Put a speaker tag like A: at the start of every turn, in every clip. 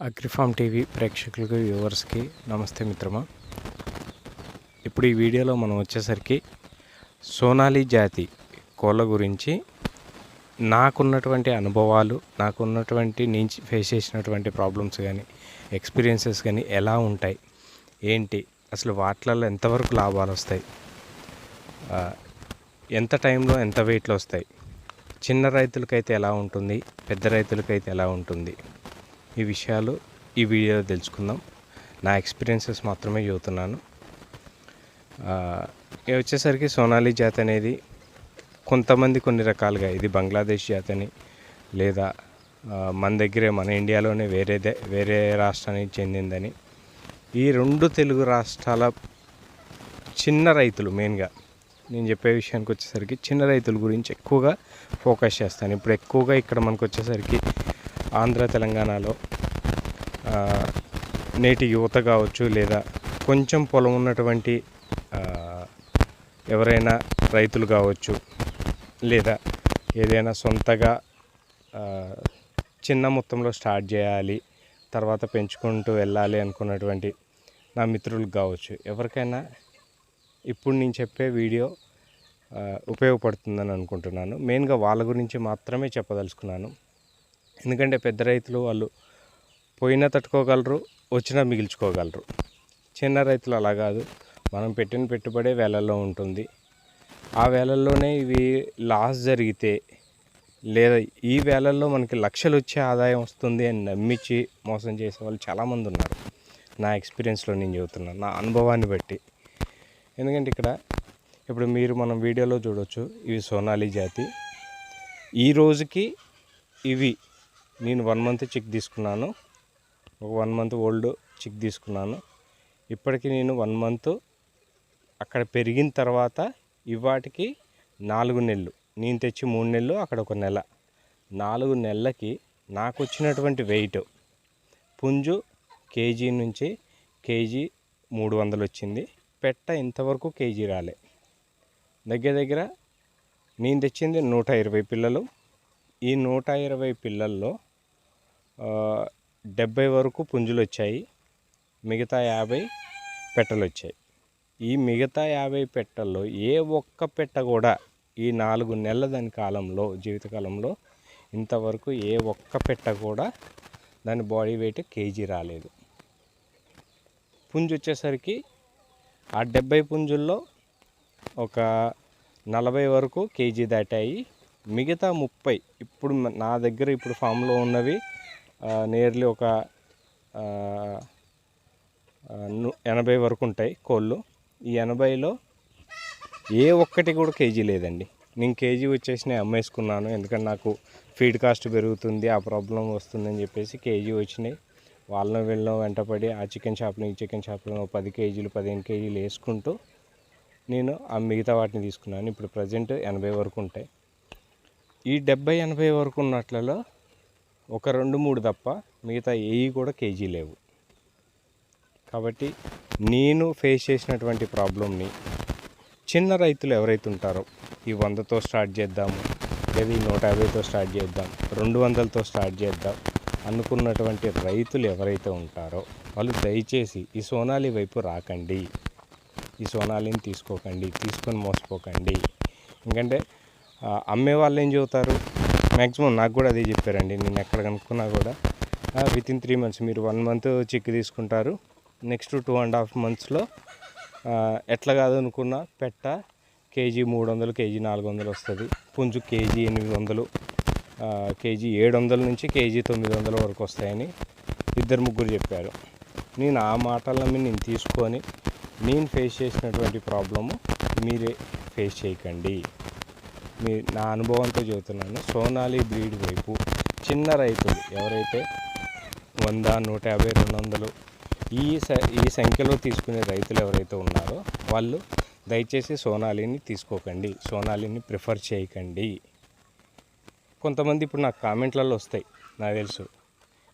A: అగ్రిఫామ్ TV ప్రేక్షకులకు వ్యూవర్స్కి నమస్తే మిత్రమా. ఇప్పుడు ఈ వీడియోలో మనం వచ్చేసరికి సోనాలి జాతి కోళ్ళ గురించి నాకున్నటువంటి అనుభవాలు నాకున్నటువంటి నుంచి ఫేస్ చేసినటువంటి ప్రాబ్లమ్స్ కానీ ఎక్స్పీరియన్సెస్ కానీ ఎలా ఉంటాయి? ఏంటి? అసలు వాటిలలో ఎంతవరకు లాభాలు వస్తాయి? ఎంత టైంలో ఎంత వెయిట్లో వస్తాయి? చిన్న రైతులకైతే ఎలా ఉంటుంది? పెద్ద రైతులకైతే ఎలా ఉంటుంది? ఈ విషయాలు ఈ వీడియోలో తెలుసుకుందాం. నా ఎక్స్పీరియన్సెస్ మాత్రమే చెబుతున్నాను. వచ్చేసరికి సోనాలి జాతి అనేది కొంతమంది కొన్ని రకాలుగా ఇది బంగ్లాదేశ్ జాతిని లేదా మన దగ్గరే మన ఇండియాలోనే వేరేదే వేరే రాష్ట్రానికి చెందిందని. ఈ రెండు తెలుగు రాష్ట్రాల చిన్న రైతులు మెయిన్గా నేను చెప్పే విషయానికి వచ్చేసరికి చిన్న రైతుల గురించి ఎక్కువగా ఫోకస్ చేస్తాను. ఇప్పుడు ఎక్కువగా ఇక్కడ మనకు వచ్చేసరికి ఆంధ్ర తెలంగాణలో నేటి యువత కావచ్చు లేదా కొంచెం పొలం ఉన్నటువంటి ఎవరైనా రైతులు కావచ్చు లేదా ఏదైనా సొంతగా చిన్న మొత్తంలో స్టార్ట్ చేయాలి తర్వాత పెంచుకుంటూ వెళ్ళాలి అనుకున్నటువంటి నా మిత్రులకు కావచ్చు. ఎవరికైనా ఇప్పుడు నేను చెప్పే వీడియో ఉపయోగపడుతుందని అనుకుంటున్నాను. మెయిన్గా వాళ్ళ గురించి మాత్రమే చెప్పదలుచుకున్నాను. ఎందుకంటే పెద్ద రైతులు వాళ్ళు పోయినా తట్టుకోగలరు వచ్చినా మిగిల్చుకోగలరు. చిన్న రైతులు అలా కాదు. మనం పెట్టిన పెట్టుబడే వేలల్లో ఉంటుంది. ఆ వేలల్లోనే ఇవి లాస్ జరిగితే లేదా ఈ వేలల్లో మనకి లక్షలు వచ్చే ఆదాయం వస్తుంది అని నమ్మించి మోసం చేసే వాళ్ళు చాలామంది ఉన్నారు. నా ఎక్స్పీరియన్స్లో నేను చెబుతున్నాను నా అనుభవాన్ని బట్టి. ఎందుకంటే ఇక్కడ ఇప్పుడు మీరు మనం వీడియోలో చూడవచ్చు ఇవి సోనాలి జాతి. ఈ రోజుకి ఇవి నేను వన్ మంత్ చెక్ తీసుకున్నాను. ఒక వన్ మంత్ ఓల్డ్ చిక్ తీసుకున్నాను. ఇప్పటికి నేను వన్ మంత్ అక్కడ పెరిగిన తర్వాత ఇవాటికి నాలుగు నెలలు. నేను తెచ్చి మూడు నెలలు అక్కడ ఒక నెల. నాలుగు నెలలకి నాకు వచ్చినటువంటి వెయిట్ పుంజు కేజీ నుంచి కేజీ మూడు వందలు వచ్చింది. పెట్ట ఇంతవరకు కేజీ రాలే. దగ్గర దగ్గర నేను తెచ్చింది నూట ఇరవై పిల్లలు. ఈ నూట ఇరవై పిల్లల్లో డెబ్బై వరకు పుంజులు వచ్చాయి మిగతా యాభై పెట్టలు వచ్చాయి ఈ మిగతా యాభై పెట్టల్లో ఏ ఒక్క పెట్ట కూడా ఈ నాలుగు నెలల దాని కాలంలో జీవితకాలంలో ఇంతవరకు ఏ ఒక్క పెట్ట కూడా దాని బాడీ వెయిట్ కేజీ రాలేదు. పుంజు వచ్చేసరికి ఆ డెబ్బై పుంజుల్లో ఒక నలభై వరకు కేజీ దాటాయి. మిగతా ముప్పై ఇప్పుడు నా దగ్గర ఇప్పుడు ఫామ్లో ఉన్నవి నియర్లీ ఒక ఎనభై వరకు ఉంటాయి కోళ్ళు. ఈ ఎనభైలో ఏ ఒక్కటి కూడా కేజీ లేదండి. నేను కేజీ వచ్చేసి నేను అమ్మేసుకున్నాను. ఎందుకంటే నాకు ఫీడ్ కాస్ట్ పెరుగుతుంది ఆ ప్రాబ్లం వస్తుందని చెప్పేసి కేజీ వచ్చినాయి. వాళ్ళని వెళ్ళడం వెంటపడి ఆ చికెన్ షాప్లో ఈ చికెన్ షాప్లో పది కేజీలు పదిహేను కేజీలు వేసుకుంటూ నేను ఆ మిగతా వాటిని తీసుకున్నాను. ఇప్పుడు ప్రజెంట్ ఎనభై వరకు ఉంటాయి. ఈ డెబ్బై ఎనభై వరకు ఉన్నట్లలో ఒక రెండు మూడు తప్ప మిగతా ఏవి కూడా కేజీ లేవు. కాబట్టి నేను ఫేస్ చేసినటువంటి ప్రాబ్లమ్ని చిన్న రైతులు ఎవరైతే ఉంటారో ఈ వందతో స్టార్ట్ చేద్దాము లేదా ఈ నూట యాభైతో స్టార్ట్ చేద్దాం రెండు వందలతో స్టార్ట్ చేద్దాం అనుకున్నటువంటి రైతులు ఎవరైతే ఉంటారో వాళ్ళు దయచేసి ఈ సోనాలి వైపు రాకండి. ఈ సోనాలిని తీసుకోకండి తీసుకొని మోసపోకండి. ఎందుకంటే అమ్మే వాళ్ళు ఏం చెబుతారు? మ్యాక్సిమం నాకు కూడా అదే చెప్పారండి. నేను ఎక్కడ కనుక్కున్నా కూడా విత్ ఇన్ త్రీ మంత్స్ మీరు వన్ మంత్ చిక్ తీసుకుంటారు. నెక్స్ట్ టూ అండ్ హాఫ్ మంత్స్లో ఎట్లా కాదు అనుకున్నా పెట్ట కేజీ మూడు వందలు కేజీ నాలుగు వందలు వస్తుంది. పుంజు కేజీ ఎనిమిది వందలు కేజీ ఏడు వందల నుంచి కేజీ తొమ్మిది వందల వరకు వస్తాయని ఇద్దరు ముగ్గురు చెప్పారు. నేను ఆ మాటలను నేను తీసుకొని నేను ఫేస్ చేసినటువంటి ప్రాబ్లము మీరే ఫేస్ చేయకండి. మీ నా అనుభవంతో చెబుతున్నాను. సోనాలి బ్రీడ్ వైపు చిన్న రైతులు ఎవరైతే వంద నూట యాభై రెండు వందలు ఈ స ఈ సంఖ్యలో తీసుకునే రైతులు ఎవరైతే ఉన్నారో వాళ్ళు దయచేసి సోనాలిని తీసుకోకండి. సోనాలిని ప్రిఫర్ చేయకండి. కొంతమంది ఇప్పుడు నాకు కామెంట్లలో వస్తాయి నాకు తెలుసు.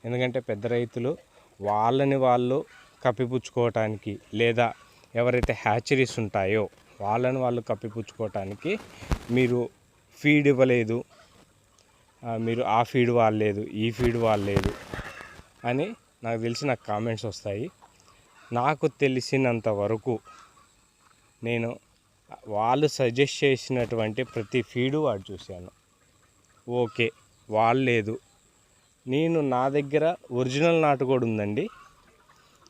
A: ఎందుకంటే పెద్ద రైతులు వాళ్ళని వాళ్ళు కప్పిపుచ్చుకోవటానికి లేదా ఎవరైతే హ్యాచరీస్ ఉంటాయో వాళ్ళని వాళ్ళు కప్పిపుచ్చుకోవటానికి మీరు ఫీడ్ ఇవ్వలేదు. మీరు ఆ ఫీడ్ వాళ్ళలేదు ఈ ఫీడ్ వాళ్ళలేదు అని నాకు తెలిసి నాకు కామెంట్స్ వస్తాయి. నాకు తెలిసినంత వరకు నేను వాళ్ళు సజెస్ట్ చేసినటువంటి ప్రతి ఫీడు వాడు చూశాను. ఓకే వాళ్ళు లేదు నేను నా దగ్గర ఒరిజినల్ నాటు కూడా ఉందండి.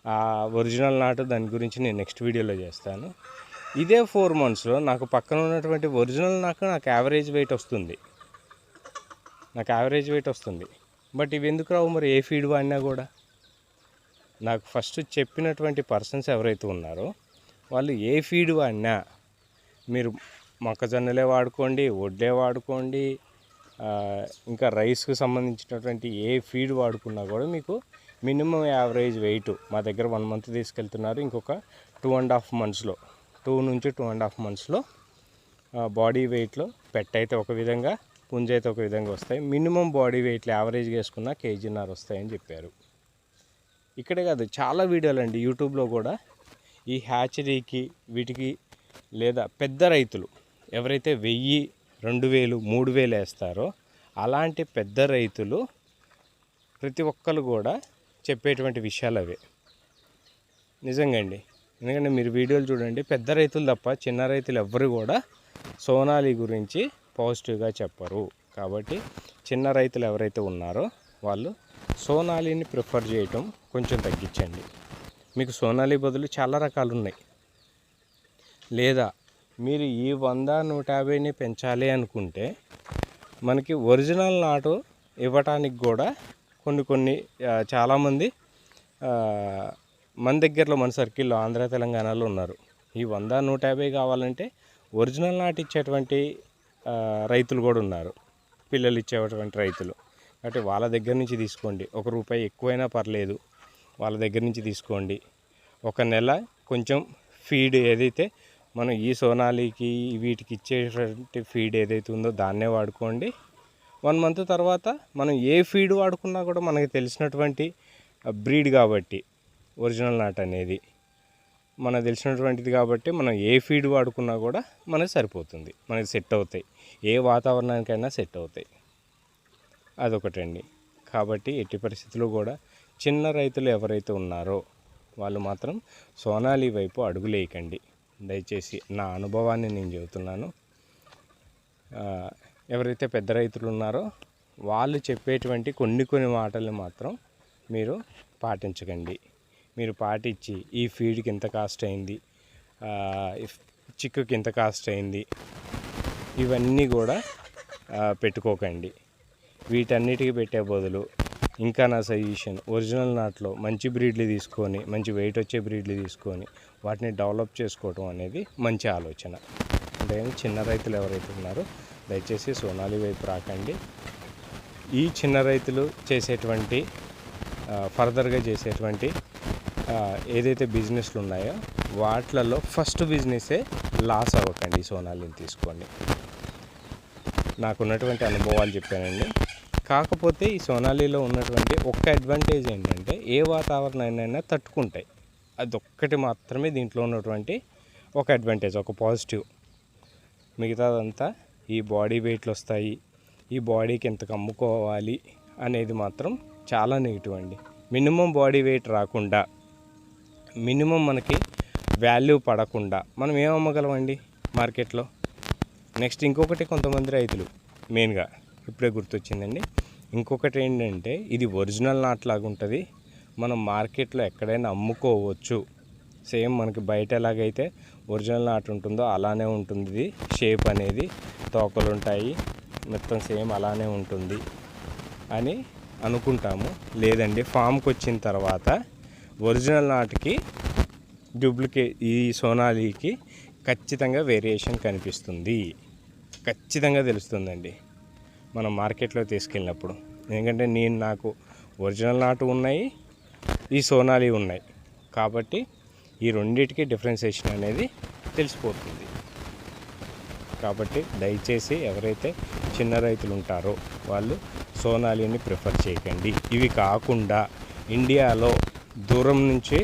A: ఆ ఒరిజినల్ నాటు దాని గురించి నేను నెక్స్ట్ వీడియోలో చేస్తాను. ఇదే ఫోర్ మంత్స్లో నాకు పక్కన ఉన్నటువంటి ఒరిజినల్ నాకు నాకు యావరేజ్ వెయిట్ వస్తుంది. నాకు యావరేజ్ వెయిట్ వస్తుంది. బట్ ఇవి ఎందుకు రావు మరి? ఏ ఫీడ్ వాడినా కూడా. నాకు ఫస్ట్ చెప్పినటువంటి పర్సన్స్ ఎవరైతే ఉన్నారో వాళ్ళు ఏ ఫీడ్ వాడినా మీరు మొక్కజొన్నలే వాడుకోండి వడ్లే వాడుకోండి ఇంకా రైస్కు సంబంధించినటువంటి ఏ ఫీడ్ వాడుకున్నా కూడా మీకు మినిమం యావరేజ్ వెయిట్ మా దగ్గర వన్ మంత్ తీసుకెళ్తున్నారు. ఇంకొక టూ అండ్ హాఫ్ మంత్స్లో టూ నుంచి టూ అండ్ హాఫ్ మంత్స్లో బాడీ వెయిట్లో పెట్ అయితే ఒక విధంగా పుంజ అయితే ఒక విధంగా వస్తాయి. మినిమం బాడీ వెయిట్లో యావరేజ్గా వేసుకున్న కేజీన్నర వస్తాయని చెప్పారు. ఇక్కడే కాదు చాలా వీడియోలు అండి యూట్యూబ్లో కూడా ఈ హ్యాచరీకి వీటికి లేదా పెద్ద రైతులు ఎవరైతే వెయ్యి రెండు వేలు మూడు వేలు వేస్తారో అలాంటి పెద్ద రైతులు ప్రతి ఒక్కరు కూడా చెప్పేటువంటి విషయాలు అవే. నిజంగా అండి ఎందుకంటే మీరు వీడియోలు చూడండి పెద్ద రైతులు తప్ప చిన్న రైతులు ఎవ్వరు కూడా సోనాలి గురించి పాజిటివ్గా చెప్పరు. కాబట్టి చిన్న రైతులు ఎవరైతే ఉన్నారో వాళ్ళు సోనాలిని ప్రిఫర్ చేయటం కొంచెం తగ్గించండి. మీకు సోనాలి బదులు చాలా రకాలు ఉన్నాయి. లేదా మీరు ఈ వంద నూట యాభైని పెంచాలి అనుకుంటే మనకి ఒరిజినల్ నాటు ఇవ్వటానికి కూడా కొన్ని కొన్ని చాలామంది మన దగ్గరలో మన సర్కిల్లో ఆంధ్ర తెలంగాణలో ఉన్నారు. ఈ వంద నూట యాభై కావాలంటే ఒరిజినల్ నాటిచ్చేటువంటి రైతులు కూడా ఉన్నారు. పిల్లలు ఇచ్చేటువంటి రైతులు. కాబట్టి వాళ్ళ దగ్గర నుంచి తీసుకోండి. ఒక రూపాయి ఎక్కువైనా పర్లేదు. వాళ్ళ దగ్గర నుంచి తీసుకోండి. ఒక నెల కొంచెం ఫీడ్ ఏదైతే మనం ఈ సోనాలికి వీటికి ఇచ్చేటువంటి ఫీడ్ ఏదైతే ఉందో దాన్నే వాడుకోండి. వన్ మంత్ తర్వాత మనం ఏ ఫీడ్ వాడుకున్నా కూడా మనకి తెలిసినటువంటి బ్రీడ్ కాబట్టి ఒరిజినల్ నాట్ అనేది. మనకు తెలిసినటువంటిది కాబట్టి మనం ఏ ఫీడ్ వాడుకున్నా కూడా మనకు సరిపోతుంది. మనకి సెట్ అవుతాయి. ఏ వాతావరణానికైనా సెట్ అవుతాయి. అదొకటండి. కాబట్టి ఎట్టి పరిస్థితుల్లో కూడా చిన్న రైతులు ఎవరైతే ఉన్నారో వాళ్ళు మాత్రం సోనాలి వైపు అడుగులేయకండి దయచేసి నా అనుభవాన్ని నేను చెబుతున్నాను. ఎవరైతే పెద్ద రైతులు ఉన్నారో వాళ్ళు చెప్పేటువంటి కొన్ని కొన్ని మాటలు మాత్రం మీరు పాటించకండి. మీరు పాటించి ఈ ఫీడ్కి ఇంత కాస్ట్ అయింది చిక్కుకి ఇంత కాస్ట్ అయింది ఇవన్నీ కూడా పెట్టుకోకండి. వీటన్నిటికీ పెట్టే బదులు ఇంకా నా సజెషన్ ఒరిజినల్ నాట్లో మంచి బ్రీడ్లు తీసుకొని మంచి వెయిట్ వచ్చే బ్రీడ్లు తీసుకొని వాటిని డెవలప్ చేసుకోవడం అనేది మంచి ఆలోచన. అంటే చిన్న రైతులు ఎవరైతే ఉన్నారో దయచేసి సోనాలి వైపు రాకండి. ఈ చిన్న రైతులు చేసేటువంటి ఫర్దర్గా చేసేటువంటి ఏదైతే బిజినెస్లు ఉన్నాయో వాటిలలో ఫస్ట్ బిజినెసే లాస్ అవ్వకండి ఈ సోనాలిని తీసుకోండి. నాకున్నటువంటి అనుభవాలు చెప్పానండి. కాకపోతే ఈ సోనాలిలో ఉన్నటువంటి ఒక్క అడ్వాంటేజ్ ఏంటంటే ఏ వాతావరణాన్నైనా తట్టుకుంటాయి. అదొక్కటి మాత్రమే దీంట్లో ఉన్నటువంటి ఒక అడ్వాంటేజ్ ఒక పాజిటివ్ మిగతాదంతా ఈ బాడీ వెయిట్లు వస్తాయి. ఈ బాడీకి ఎంతకు అమ్ముకోవాలి అనేది మాత్రం చాలా నెగిటివ్ అండి. మినిమం బాడీ వెయిట్ రాకుండా మినిమం మనకి వాల్యూ పడకుండా మనం ఏం అమ్మగలమండి మార్కెట్లో? నెక్స్ట్ ఇంకొకటి కొంతమంది రైతులు మెయిన్గా ఇప్పుడే గుర్తొచ్చిందండి. ఇంకొకటి ఏంటంటే ఇది ఒరిజినల్ నాట్ లాగా ఉంటుంది. మనం మార్కెట్లో ఎక్కడైనా అమ్ముకోవచ్చు. సేమ్ మనకి బయట ఎలాగైతే ఒరిజినల్ నాట్ ఉంటుందో అలానే ఉంటుంది ఇది. షేప్ అనేది తోకలు ఉంటాయి. మొత్తం సేమ్ అలానే ఉంటుంది అని అనుకుంటాము. లేదండి ఫామ్కి వచ్చిన తర్వాత ఒరిజినల్ నాటుకి డూప్లికేట్ ఈ సోనాలికి ఖచ్చితంగా వేరియేషన్ కనిపిస్తుంది. ఖచ్చితంగా తెలుస్తుందండి. మనం మార్కెట్లో తీసుకెళ్ళినప్పుడు. ఎందుకంటే నేను నాకు ఒరిజినల్ నాటు ఉన్నాయి ఈ సోనాలి ఉన్నాయి. కాబట్టి ఈ రెండింటికి డిఫరెన్సేషన్ అనేది తెలిసిపోతుంది. కాబట్టి దయచేసి ఎవరైతే చిన్న రైతులు ఉంటారో వాళ్ళు సోనాలిని ప్రిఫర్ చేయకండి. ఇవి కాకుండా ఇండియాలో దూరం నుంచి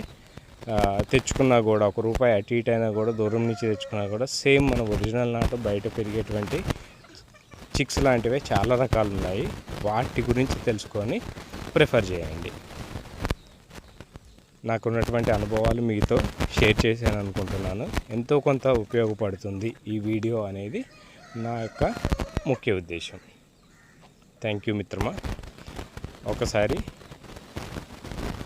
A: తెచ్చుకున్నా కూడా ఒక రూపాయి అటు ఇటు అయినా కూడా దూరం నుంచి తెచ్చుకున్నా కూడా సేమ్ మన ఒరిజినల్ నాటు బయట పెరిగేటువంటి చిక్స్ లాంటివే చాలా రకాలు ఉన్నాయి. వాటి గురించి తెలుసుకొని ప్రిఫర్ చేయండి. నాకున్నటువంటి అనుభవాలు మీతో షేర్ చేశాను అనుకుంటున్నాను. ఎంతో కొంత ఉపయోగపడుతుంది ఈ వీడియో అనేది నా యొక్క ముఖ్య ఉద్దేశం. థ్యాంక్ యూ మిత్రమా. ఒకసారి